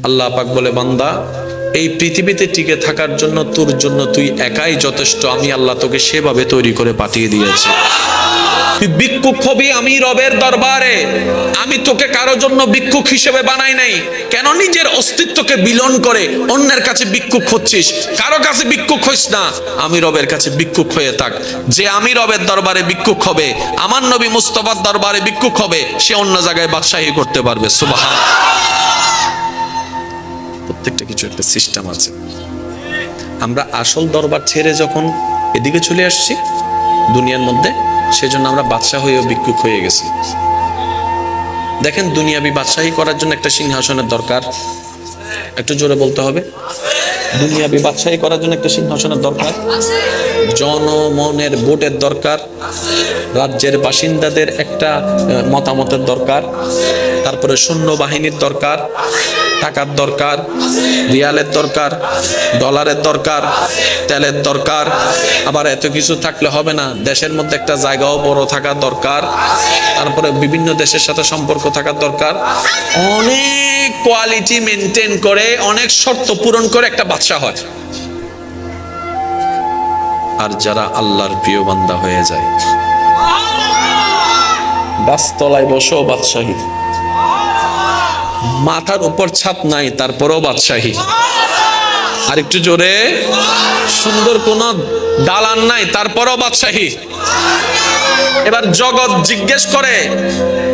আল্লাহ পাক বলে, বান্দা, এই পৃথিবীতে টিকে থাকার জন্য তোর জন্য তুই একাই যথেষ্ট। আমি আল্লাহ তোকে সেভাবে তৈরি করে পাঠিয়ে দিয়েছি। ভিক্ষুক আমি রবের দরবারে। আমি তোকে জন্য হিসেবে বানাই নাই। কেন নিজের অস্তিত্বকে বিলন করে অন্যের কাছে ভিক্ষুক হচ্ছিস? কারও কাছে ভিক্ষুক হইস না। আমি রবের কাছে ভিক্ষুক হয়ে থাক। যে আমি রবের দরবারে ভিক্ষুক হবে, আমার নবী মুস্তফার দরবারে ভিক্ষুক হবে, সে অন্য জায়গায় বাদশাহী করতে পারবে। প্রত্যেকটা কিছু একটা সিস্টেম আছে। আমরা আসল দরবার ছেড়ে যখন এদিকে চলে আসছি, দুনিয়ার মধ্যে, সেজন্য আমরা বাদশাহ হয়েও ভিক্ষুক হয়ে গেছি। দেখেন, দুনিয়াবি বাদশাহী করার জন্য একটা সিংহাসনের দরকার। একটু জোরে বলতে হবে। দুনিয়াবি বাদশাহী করার জন্য একটা সিংহাসনের দরকার। জনমনের ভোটের দরকার। রাজ্যের বাসিন্দাদের একটা মতামতের দরকার। তারপরে সৈন্য বাহিনীর দরকার। টাকার দরকার, রিয়ালের দরকার, ডলারের দরকার, তেলের দরকার, আবার এত কিছু থাকলে হবে না। দেশের মধ্যে একটা জায়গাও বড় থাকার দরকার, তারপরে বিভিন্ন দেশের সাথে সম্পর্ক থাকা দরকার। অনেক কোয়ালিটি মেনটেন করে, অনেক শর্ত পূরণ করে একটা বাদশা হয়। আর যারা আল্লাহর প্রিয় বান্দা হয়ে যায় গাছতলায় বসো বাদশাহী। মাথার উপর ছাদ নাই, তারপরেও বাদশাহী। আর একটু জোরে। সুন্দর কোন দালান নাই, তারপরেও বাদশাহী। এবার জগৎ জিজ্ঞেস করে,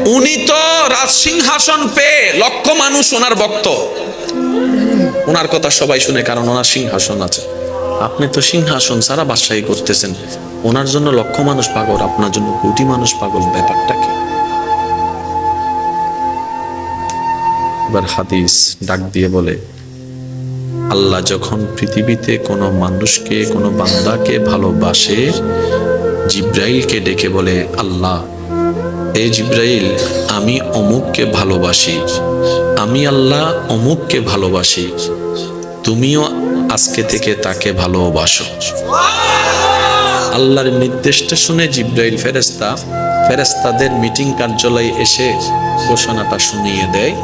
উনি তো রাজ সিংহাসন পেয়ে লক্ষ মানুষ ওনার ভক্ত। ওনার কথা সবাই শুনে, কারণ ওনার সিংহাসন আছে। আপনি তো সিংহাসন সারা বাদশাহী করতেছেন। ওনার জন্য লক্ষ মানুষ পাগল, আপনার জন্য কোটি মানুষ পাগল, ব্যাপারটা কি? এবার হাদিস ডাক দিয়ে বলে, আল্লাহ যখন পৃথিবীতে কোনো মানুষকে, কোনো বান্দাকে ভালোবাসে, জিব্রাইলকে ডেকে বলে, আল্লাহ এ জিব্রাইল, আমি অমুককে ভালোবাসি, আমি আল্লাহ অমুককে ভালোবাসি, তুমিও আজকে থেকে তাকে ভালোবাসো। আল্লাহর নির্দেশটা শুনে জিব্রাইল ফেরেস্তা ফেরেস্তাদের মিটিং কার্যালয়ে এসে ঘোষণাটা শুনিয়ে দেয়।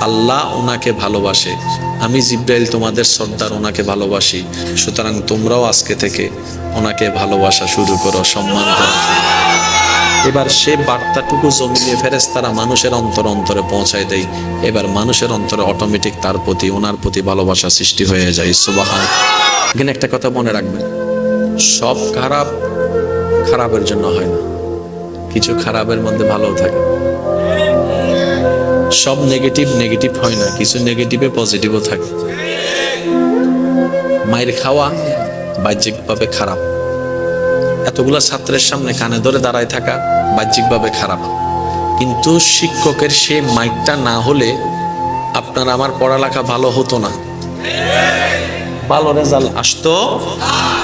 আল্লাহ ওনাকে ভালোবাসে। আমি জিব্রাইল তোমাদের সর্দার, ওনাকে ভালোবাসি। সুতরাং তোমরাও আজকে থেকে ওনাকে ভালোবাসা শুরু করো, সম্মান করো। এবার সে বার্তাটুকু জমিয়ে ফেরেস্তারা মানুষের অন্তর অন্তরে পৌঁছায় দেয়। এবার মানুষের অন্তরে অটোমেটিক তার প্রতি, ওনার প্রতি ভালোবাসা সৃষ্টি হয়ে যায়। সুবাহান। এখানে একটা কথা মনে রাখবেন। সব খারাপ খারাপের জন্য হয় না। কিছু খারাপের মধ্যে ভালোও থাকে। সব নেগেটিভ নেগেটিভ হয় না, কিছু নেগেটিভে পজিটিভও থাকে। মায়ের খাওয়া বাহ্যিকভাবে খারাপ। এতগুলা ছাত্রের সামনে কানে ধরে দাঁড়ায় থাকা বাহ্যিকভাবে খারাপ। কিন্তু শিক্ষকের সে মাইকটা না হলে আপনার আমার পড়ালেখা ভালো হতো না। ভালো রেজাল্ট আসতো।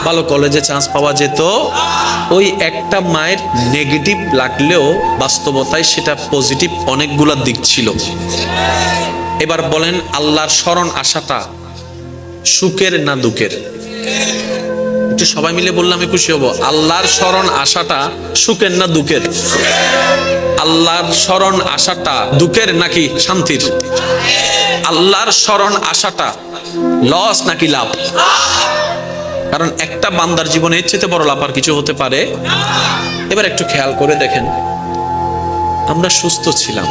ভালো কলেজে চান্স পাওয়া যেত। ওই একটা মায়ের নেগেটিভ লাগলেও বাস্তবতায় সেটা পজিটিভ অনেকগুলা দিক ছিল। এবার বলেন আল্লাহর স্মরণ আসাটা সুখের না দুঃখের? একটু সবাই মিলে বললাম আমি খুশি হব। আল্লাহর স্মরণ আসাটা সুখের না দুঃখের? আল্লাহর স্মরণ আসাটা দুঃখের নাকি শান্তির? আল্লাহর স্মরণ আসাটা লস নাকি লাভ? কারণ একটা বান্দার জীবনে চেয়ে বড় লাভ আর কিছু হতে পারে। এবার একটু খেয়াল করে দেখেন। আমরা সুস্থ ছিলাম।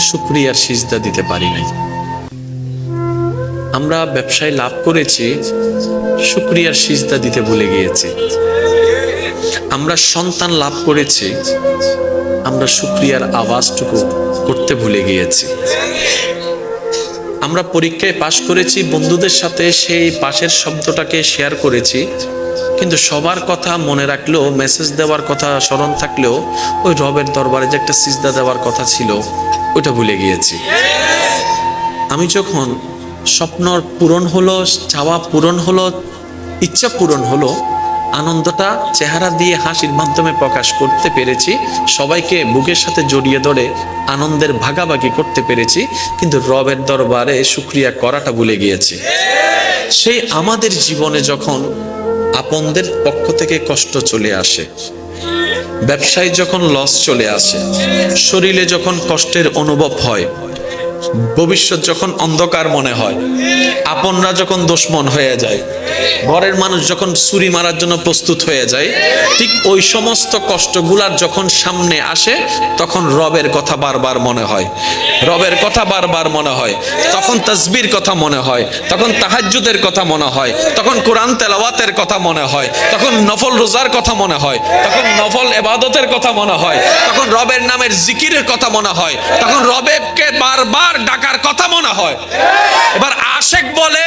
শুক্রিয়ার সিজদা দিতে পারি নাই। আমরা ব্যবসায় লাভ করেছি, শুক্রিয়ার সিজদা দিতে ভুলে গিয়েছি। আমরা সন্তান লাভ করেছি, আমরা শুক্রিয়ার আওয়াজটুকু করতে ভুলে গিয়েছি। আমরা পরীক্ষায় পাশ করেছি, বন্ধুদের সাথে সেই পাশের শব্দটাকে শেয়ার করেছি। কিন্তু সবার কথা মনে রাখলেও মেসেজ দেওয়ার কথা স্মরণ থাকলেও, ওই রবের দরবারে যে একটা সিজদা দেওয়ার কথা ছিল, ওইটা ভুলে গিয়েছি। আমি যখন স্বপ্ন পূরণ হলো, চাওয়া পূরণ হলো, ইচ্ছা পূরণ হলো আনন্দটা চেহারা দিয়ে হাসির মাধ্যমে প্রকাশ করতে পেরেছি। সবাইকে বুকের সাথে জড়িয়ে ধরে আনন্দের ভাগাভাগি করতে পেরেছি, কিন্তু রবের দরবারে শুক্রিয়া করাটা ভুলে গিয়েছি। সেই আমাদের জীবনে যখন আপনদের পক্ষ থেকে কষ্ট চলে আসে, ব্যবসায় যখন লস চলে আসে, শরীরে যখন কষ্টের অনুভব হয় ভবিষ্যৎ যখন অন্ধকার মনে হয়, আপনরা যখন দুশ্মন হয়ে যায়, ঘরের মানুষ যখন ছুরি মারার জন্য প্রস্তুত হয়ে যায়, ঠিক ওই সমস্ত কষ্টগুলার যখন সামনে আসে, তখন রবের কথা বারবার মনে হয়। রবের কথা বারবার মনে হয়। তখন তসবির কথা মনে হয়। তখন তাহাজ্জুদের কথা মনে হয়। তখন কোরআন তেলাওয়াতের কথা মনে হয়। তখন নফল রোজার কথা মনে হয়। তখন নফল এবাদতের কথা মনে হয়। তখন রবের নামের জিকিরের কথা মনে হয়। তখন রবেকে বারবার ডাকার কথা মনে হয়। এবার আশেক বলে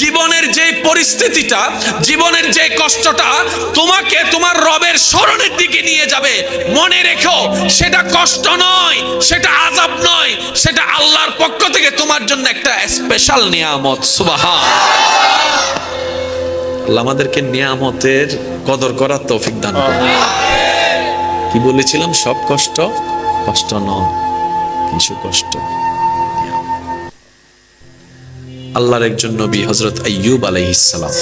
জীবনের যে পরিস্থিতিটা জীবনের যে কষ্টটা তোমাকে তোমার রবের স্মরণের দিকে নিয়ে যাবে। মনে রেখো সেটা কষ্ট নয় সেটা আজাব নয় সেটা আল্লাহর পক্ষ থেকে তোমার জন্য একটা স্পেশাল নিয়ামত। সুবাহা আল্লাহ আমাদেরকে নিয়ামতের কদর করার তৌফিক দান কি বলেছিলাম? সব কষ্ট কষ্ট নয় কিছু কষ্ট। আল্লাহর একজন নবী হজরত আইয়ুব আলাইহিসসালাম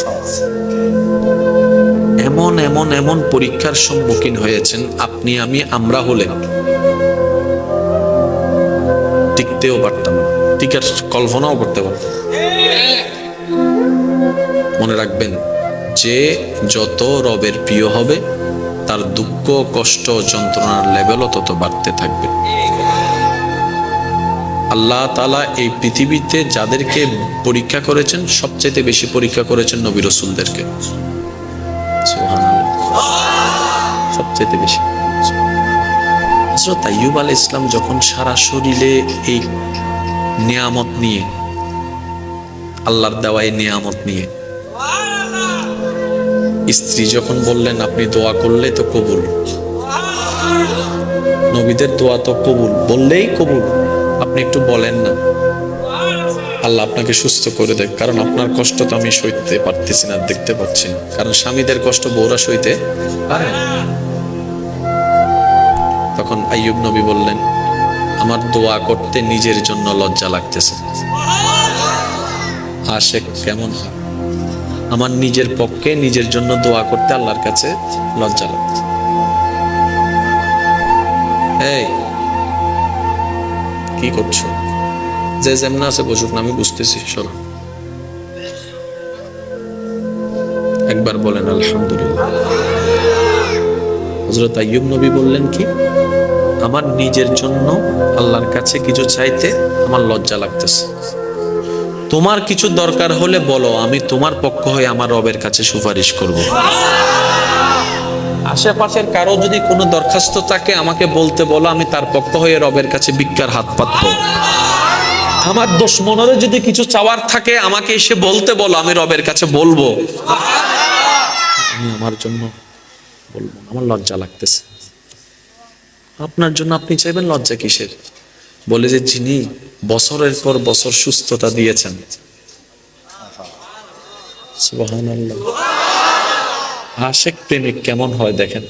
এমন এমন এমন পরীক্ষার সম্মুখীন হয়েছেন আপনি, আমি, আমরা হলে। টিকতেও পারতাম টিকার কল্পনাও করতে পারতাম মনে রাখবেন, যে যত রবের প্রিয় হবে, তার দুঃখ, কষ্ট, যন্ত্রণার লেভেলও তত বাড়তে থাকবে। আল্লাহ তালা এই পৃথিবীতে যাদেরকে পরীক্ষা করেছেন সবচেয়ে বেশি পরীক্ষা করেছেন নবী রসুলদেরকে। সবচেয়ে বেশি। হজরত আইয়ুব আল ইসলাম যখন সারা শরীরে এই নিয়ামত নিয়ে, আল্লাহর দেওয়াই নিয়ামত নিয়ে, স্ত্রী যখন বললেন, আপনি দোয়া করলে তো কবুল। নবীদের দোয়া তো কবুল, বললেই কবুল। আপনি একটু বলেন না। আল্লাহ আপনাকে সুস্থ করে দেখ, কারণ আপনার কষ্ট তো আমি সইতে পারতেছি না, দেখতে পাচ্ছি না। কারণ স্বামীদের কষ্ট বউরা সইতে পারে তখন আইয়ুব নবী বললেন, আমার দোয়া করতে নিজের জন্য লজ্জা লাগতেছে। আশেক কেমন আমার নিজের পক্ষে নিজের জন্য দোয়া করতে আল্লাহর কাছে লজ্জা লাগছে। এই কি করছ? যে যেমন আছে বসুক না, আমি বুঝতেছি সরো একবার বলেন, আলহামদুলিল্লাহ। হজরত আইয়ুব নবী বললেন কি, আমার নিজের জন্য আল্লাহর কাছে কিছু চাইতে আমার লজ্জা লাগতেছে। তোমার কিছু দরকার হলে বলো, আমি তোমার পক্ষ হয়ে আমার রবের কাছে সুপারিশ করব। আশেপাশের কারও যদি কোনো দরখাস্ত থাকে, আমাকে বলতে বলো, আমি তার পক্ষ হয়ে রবের কাছে ভিক্ষার হাত পাতব। আমার দোষ দুশ্মনরে যদি কিছু চাওয়ার থাকে, আমাকে এসে বলতে বলো, আমি রবের কাছে বলব। আমি আমার জন্য বলব আমার লজ্জা লাগতেছে। আপনার জন্য আপনি চাইবেন লজ্জা কিসের? বলে যে যিনি বছরের পর বছর সুস্থতা দিয়েছেন। সুবহানাল্লাহ। আশেক প্রেমিক কেমন হয় দেখেন।